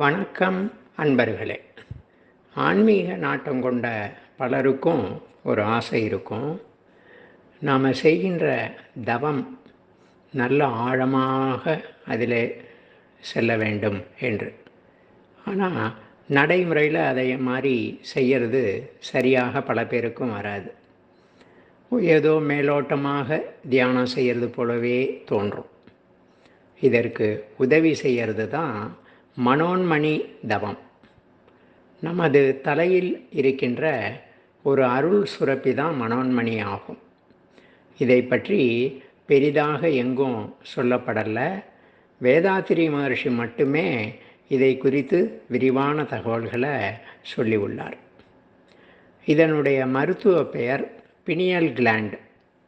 வணக்கம் அன்பர்களே. ஆன்மீக நாட்டம் கொண்ட பலருக்கும் ஒரு ஆசை இருக்கும். நாம் செய்கின்ற தவம் நல்ல ஆழமாக அதில் செல்ல வேண்டும் என்று. ஆனால் நடைமுறையில் அதை மாதிரி செய்கிறது சரியாக பல பேருக்கும் வராது. ஏதோ மேலோட்டமாக தியானம் செய்கிறது போலவே தோன்றும். இதற்கு உதவி செய்கிறது தான் மனோன்மணி தவம். நமது தலையில் இருக்கின்ற ஒரு அருள் சுரப்பி தான் மனோன்மணி ஆகும். இதை பற்றி பெரிதாக எங்கும் சொல்லப்படலை. வேதாத்திரி மகர்ஷி மட்டுமே இதை குறித்து விரிவான தகவல்களை சொல்லியுள்ளார். இதனுடைய மருத்துவ பெயர் பினியல் கிளாண்ட்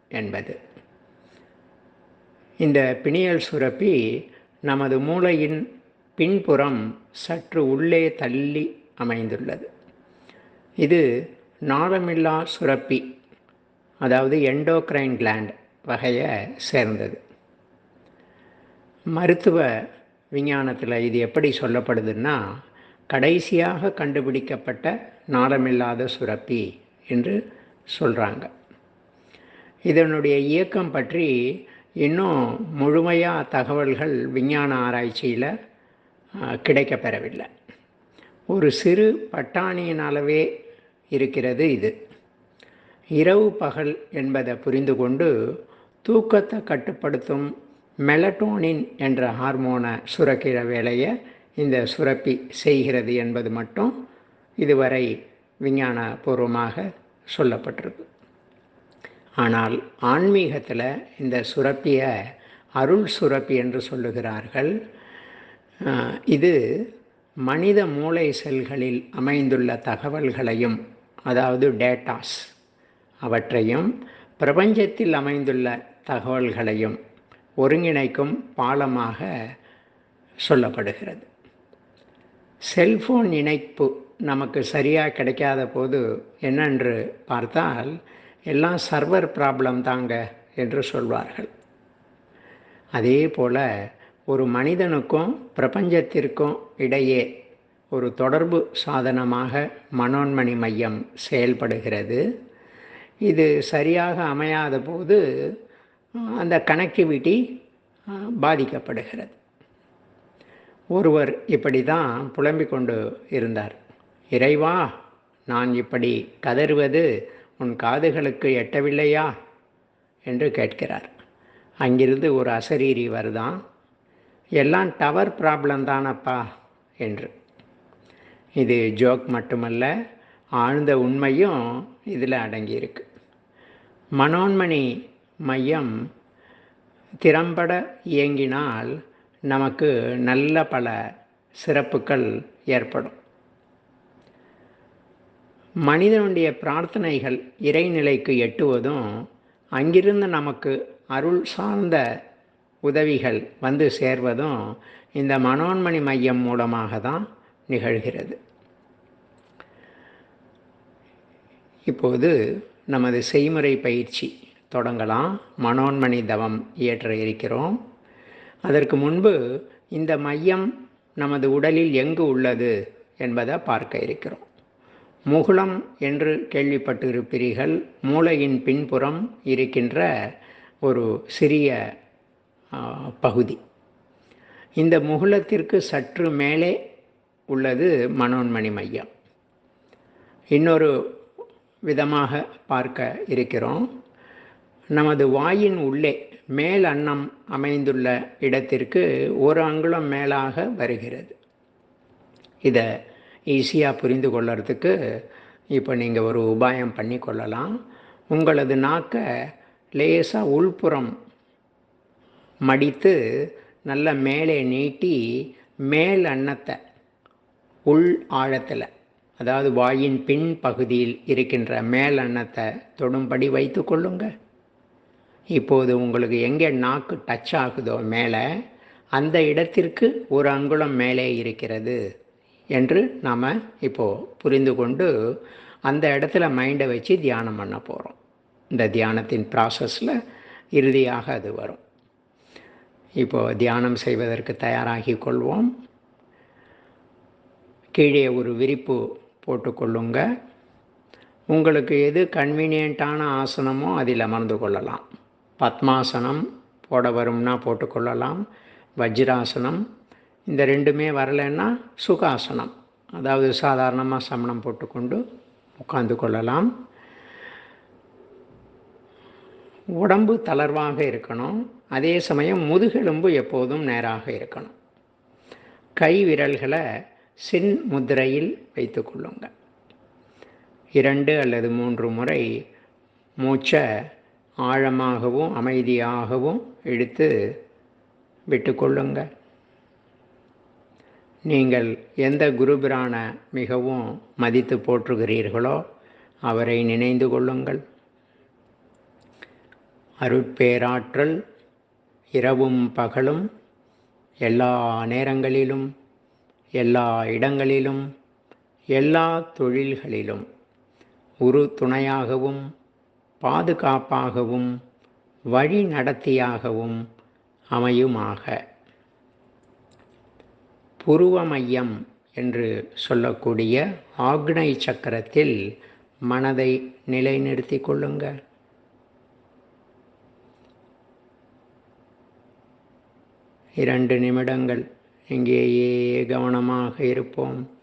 என்பது. இந்த பினியல் சுரப்பி நமது மூளையின் பின்புறம் சற்று உள்ளே தள்ளி அமைந்துள்ளது. இது நாளமில்லா சுரப்பி அதாவது எண்டோக்ரைன் கிளாண்ட் வகையை சேர்ந்தது. மருத்துவ விஞ்ஞானத்தில் இது எப்படி சொல்லப்படுதுன்னா கடைசியாக கண்டுபிடிக்கப்பட்ட நாளமில்லாத சுரப்பி என்று சொல்கிறாங்க இதனுடைய இயக்கம் பற்றி இன்னும் முழுமையாக தகவல்கள் விஞ்ஞான ஆராய்ச்சியில் கிடைக்கப்பெறவில்லை. ஒரு சிறு பட்டாணியின் அளவே இருக்கிறது இது. இரவு பகல் என்பதை புரிந்து கொண்டு தூக்கத்தை கட்டுப்படுத்தும் மெலட்டோனின் என்ற ஹார்மோனை சுரக்கிற வேலையை இந்த சுரப்பி செய்கிறது என்பது மட்டும் இதுவரை விஞ்ஞானபூர்வமாக சொல்லப்பட்டிருக்கு. ஆனால் ஆன்மீகத்தில் இந்த சுரப்பியை அருள் சுரப்பி என்று சொல்லுகிறார்கள். இது மனித மூளை செல்களில் அமைந்துள்ள தகவல்களையும் அதாவது டேட்டாஸ் அவற்றையும் பிரபஞ்சத்தில் அமைந்துள்ள தகவல்களையும் ஒருங்கிணைக்கும் பாலமாக சொல்லப்படுகிறது. செல்ஃபோன் இணைப்பு நமக்கு சரியாக கிடைக்காத போது என்னென்று பார்த்தால் எல்லாம் சர்வர் ப்ராப்ளம் தாங்க என்று சொல்வார்கள். அதே போல் ஒரு மனிதனுக்கும் பிரபஞ்சத்திற்கும் இடையே ஒரு தொடர்பு சாதனமாக மனோன்மணி மையம் செயல்படுகிறது. இது சரியாக அமையாத போது அந்த கனெக்டிவிட்டி பாதிக்கப்படுகிறது. ஒருவர் இப்படி தான் புலம்பிக் கொண்டு இருந்தார். இறைவா நான் இப்படி கதறுவது உன் காதுகளுக்கு எட்டவில்லையா? என்று கேட்கிறார். அங்கிருந்து ஒரு அசரீரி வருதான் எல்லாம் டவர் ப்ராப்ளம் தானப்பா என்று. இது ஜோக் மட்டுமல்ல ஆழ்ந்த உண்மையும் இதில் அடங்கியிருக்கு. மனோன்மணி மையம் திறம்பட இயங்கினால் நமக்கு நல்ல பல சிறப்புகள் ஏற்படும். மனிதனுடைய பிரார்த்தனைகள் இறைநிலைக்கு எட்டுவதும் அங்கிருந்து நமக்கு அருள் சார்ந்த உதவிகள் வந்து சேர்வதும் இந்த மனோன்மணி மையம் மூலமாக தான் நிகழ்கிறது. இப்போது நமது செய்முறை பயிற்சி தொடங்கலாம். மனோன்மணி தவம் இயற்ற இருக்கிறோம். அதற்கு முன்பு இந்த மையம் நமது உடலில் எங்கு உள்ளது என்பதை பார்க்க இருக்கிறோம். முகுளம் என்று கேள்விப்பட்டிருப்பீர்கள். மூளையின் பின்புறம் இருக்கின்ற ஒரு சிறிய பகுதி. இந்த முகுலத்திற்கு சற்று மேலே உள்ளது மனோன்மணி மையம். இன்னொரு விதமாக பார்க்க இருக்கிறோம். நமது வாயின் உள்ளே மேல் அன்னம் அமைந்துள்ள இடத்திற்கு ஒரு அங்குலம் மேலாக வருகிறது. இதை ஈஸியாக புரிந்து கொள்ளுறதுக்கு இப்போ நீங்கள் ஒரு உபாயம் பண்ணி கொள்ளலாம். உங்களது நாக்கை லேசாக உள்புறம் மடித்து நல்ல மேலே நீட்டி மேல் அன்னத்தை உள் ஆழத்தில் அதாவது வாயின் பின் பகுதியில் இருக்கின்ற மேல் அன்னத்தை தொடும்படி வைத்து கொள்ளுங்க. இப்போது உங்களுக்கு எங்கே நாக்கு டச் ஆகுதோ மேலே அந்த இடத்திற்கு ஒரு அங்குலம் மேலே இருக்கிறது என்று நாம் இப்போது புரிந்து கொண்டு அந்த இடத்துல மைண்டை வச்சு தியானம் பண்ண போகிறோம் இந்த தியானத்தின் ப்ராசஸில் இறுதியாக அது வரும். இப்போது தியானம் செய்வதற்கு தயாராகி கொள்வோம். கீழே ஒரு விரிப்பு போட்டுக்கொள்ளுங்க உங்களுக்கு எது கன்வீனியண்ட்டான ஆசனமோ அதில் அமர்ந்து கொள்ளலாம். பத்மாசனம் போட வரும்னா போட்டுக்கொள்ளலாம் வஜ்ராசனம் இந்த ரெண்டுமே வரலைன்னா சுகாசனம். அதாவது சாதாரணமாக சமணம் போட்டுக்கொண்டு உட்கார்ந்து கொள்ளலாம். உடம்பு தளர்வாக இருக்கணும். அதே சமயம் முதுகெலும்பு எப்போதும் நேராக இருக்கணும். கை விரல்களை சின் முதிரையில் வைத்து கொள்ளுங்கள். இரண்டு அல்லது மூன்று முறை மூச்சை ஆழமாகவும் அமைதியாகவும் இழுத்து விட்டுக்கொள்ளுங்க நீங்கள் எந்த குருபிரான மிகவும் மதித்து போற்றுகிறீர்களோ அவரை நினைந்து கொள்ளுங்கள். அருட்பேராற்றல் இரவும் பகலும் எல்லா நேரங்களிலும் எல்லா இடங்களிலும் எல்லா தொழில்களிலும் உரு துணையாகவும் பாதுகாப்பாகவும் வழி நடத்தியாகவும் அமையுமாக. புருவ மையம் என்று சொல்லக்கூடிய ஆக்னை சக்கரத்தில் மனதை நிலைநிறுத்தி கொள்ளுங்கள். இரண்டு நிமிடங்கள். இங்கேயே கவனமாக இருப்போம்.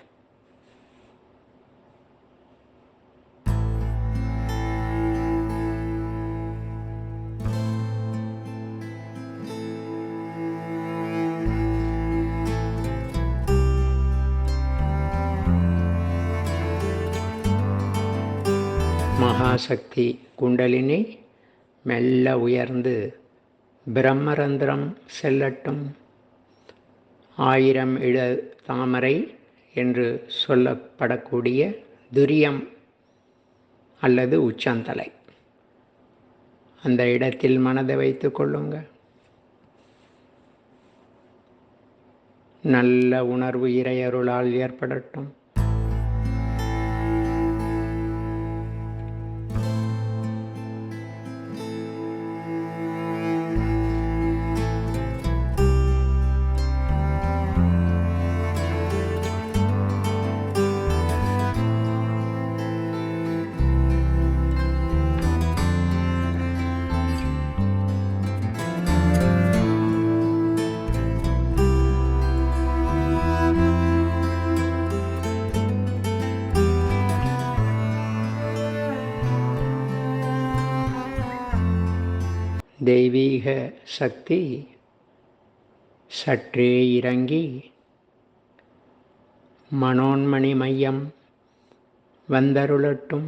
மகாசக்தி குண்டலினி மெல்ல உயர்ந்து பிரம்மரந்திரம் செல்லட்டும். ஆயிரம் இழ தாமரை என்று சொல்லப்படக்கூடிய துரியம் அல்லது உச்சந்தலை. அந்த இடத்தில் மனதை வைத்து கொள்ளுங்க நல்ல உணர்வு இறையருளால் ஏற்படட்டும். தெய்வீக சக்தி சற்றே இறங்கி மனோன்மணி மையம் வந்தருளட்டும்.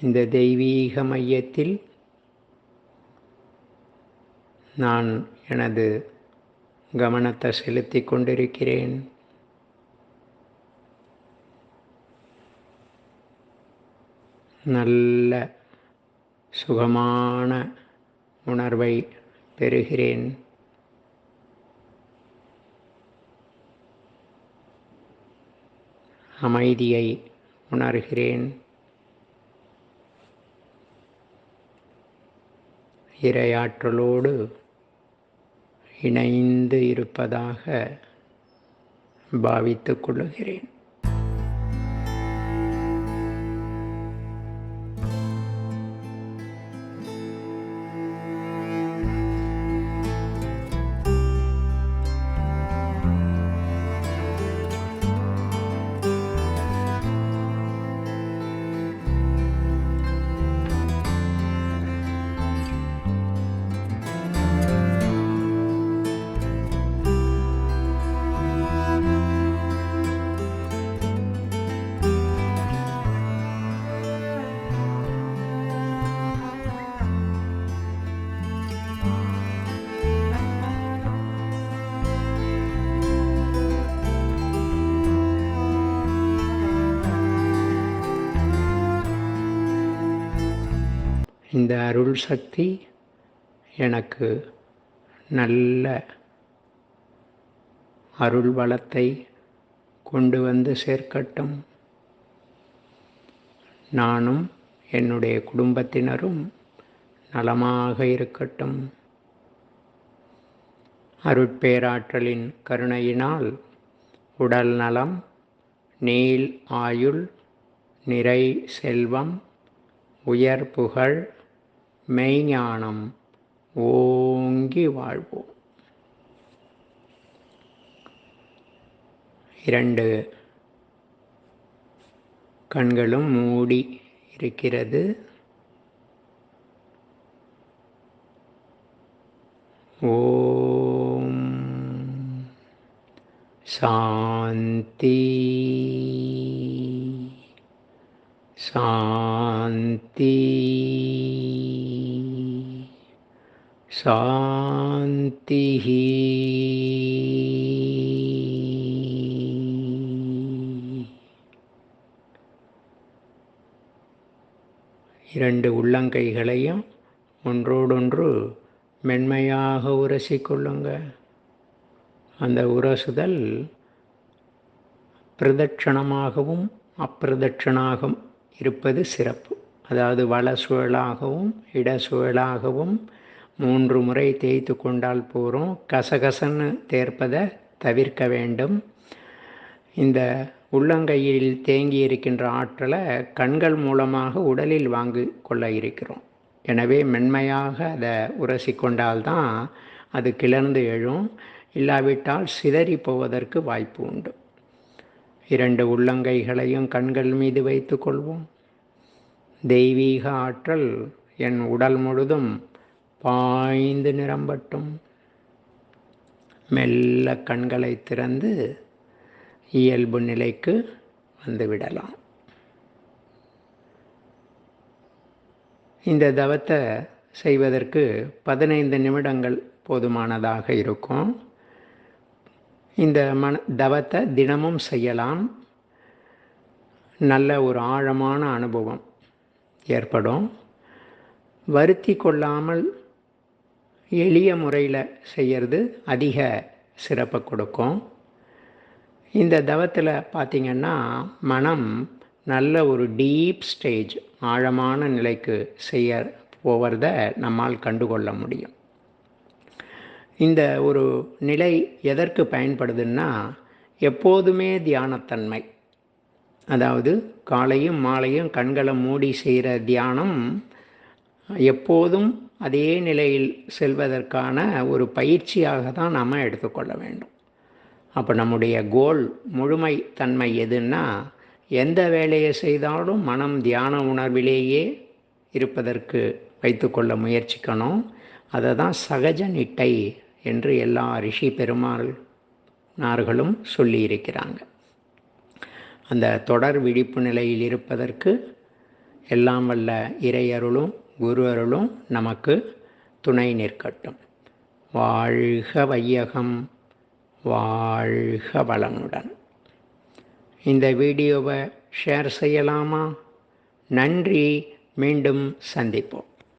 இந்த தெய்வீக மையத்தில் நான் எனது கவனத்தை செலுத்தி கொண்டிருக்கிறேன். நல்ல சுகமான உணர்வை பெறுகிறேன். அமைதியை உணர்கிறேன். இரையாற்றலோடு இணைந்து இருப்பதாக பாவித்துக் கொள்ளுகிறேன். இந்த அருள் சக்தி எனக்கு நல்ல அருள் வளத்தை கொண்டு வந்து சேர்க்கட்டும். நானும் என்னுடைய குடும்பத்தினரும் நலமாக இருக்கட்டும். அருட்பேராற்றலின் கருணையினால் உடல் நலம் நீள் ஆயுள் நிறை செல்வம் உயர் புகழ் மெய்ஞானம். ஓங்கி வாழ்வோம். இரண்டு கண்களும் மூடி இருக்கிறது. ஓம் சாந்தி. சாந்தி. சாந்தி இரண்டு உள்ளங்கைகளையும் ஒன்றோடொன்று மென்மையாக உரசிக்கொள்ளுங்க. அந்த உரசுதல் பிரதட்சணமாகவும் அப்பிரதட்சணாகவும் இருப்பது சிறப்பு. அதாவது வள சுழலாகவும் இட சுழலாகவும் மூன்று முறை தேய்த்து கொண்டால் போகிறோம் கசகசன்னு தேர்ப்பதை தவிர்க்க வேண்டும். இந்த உள்ளங்கையில் தேங்கி இருக்கின்ற ஆற்றலை கண்கள் மூலமாக உடலில் வாங்கி கொள்ள இருக்கிறோம். எனவே மென்மையாக அதை உரசி கொண்டால்தான் அது கிளர்ந்து எழும். இல்லாவிட்டால் சிதறி போவதற்கு வாய்ப்பு உண்டு. இரண்டு உள்ளங்கைகளையும் கண்கள் மீது வைத்து கொள்வோம். தெய்வீக ஆற்றல் என் உடல் முழுதும் பாய்ந்து நிரம்பட்டும். மெல்ல கண்களை திறந்து இயல்பு நிலைக்கு வந்துவிடலாம் இந்த தவத்தை செய்வதற்கு பதினைந்து நிமிடங்கள் போதுமானதாக இருக்கும். இந்த மன தவத்தை தினமும் செய்யலாம். நல்ல ஒரு ஆழமான அனுபவம் ஏற்படும். வருத்தி கொள்ளாமல் எளிய முறையில் செய்கிறது அதிக சிறப்பை கொடுக்கும். இந்த தவத்தில் பார்த்திங்கன்னா மனம் நல்ல ஒரு டீப் ஸ்டேஜ் ஆழமான நிலைக்கு செய்ய போவதை நம்மால் கண்டுகொள்ள முடியும். இந்த ஒரு நிலை எதற்கு பயன்படுதுன்னா எப்போதுமே தியானத்தன்மை. அதாவது காலையும் மாலையும் கண்களை மூடி செய்கிற தியானம் எப்போதும் அதே நிலையில் செல்வதற்கான ஒரு பயிற்சியாக தான் நாம் எடுத்துக்கொள்ள வேண்டும். அப்போ நம்முடைய கோல் முழுமை தன்மை எதுன்னா எந்த வேலையை செய்தாலும் மனம் தியான உணர்விலேயே இருப்பதற்கு வைத்துக்கொள்ள முயற்சிக்கணும். அதை தான் சகஜ நிட்டை என்று எல்லா ரிஷி பெருமாள்னார்களும் சொல்லியிருக்கிறாங்க அந்த தொடர் விழிப்பு நிலையில் இருப்பதற்கு எல்லாம் வல்ல இறையருளும் குரு அருளும் நமக்கு துணை நிற்கட்டும். வாழ்க வையகம் வாழ்க வளமுடன். இந்த வீடியோவை ஷேர் செய்யலாமா? நன்றி மீண்டும் சந்திப்போம்.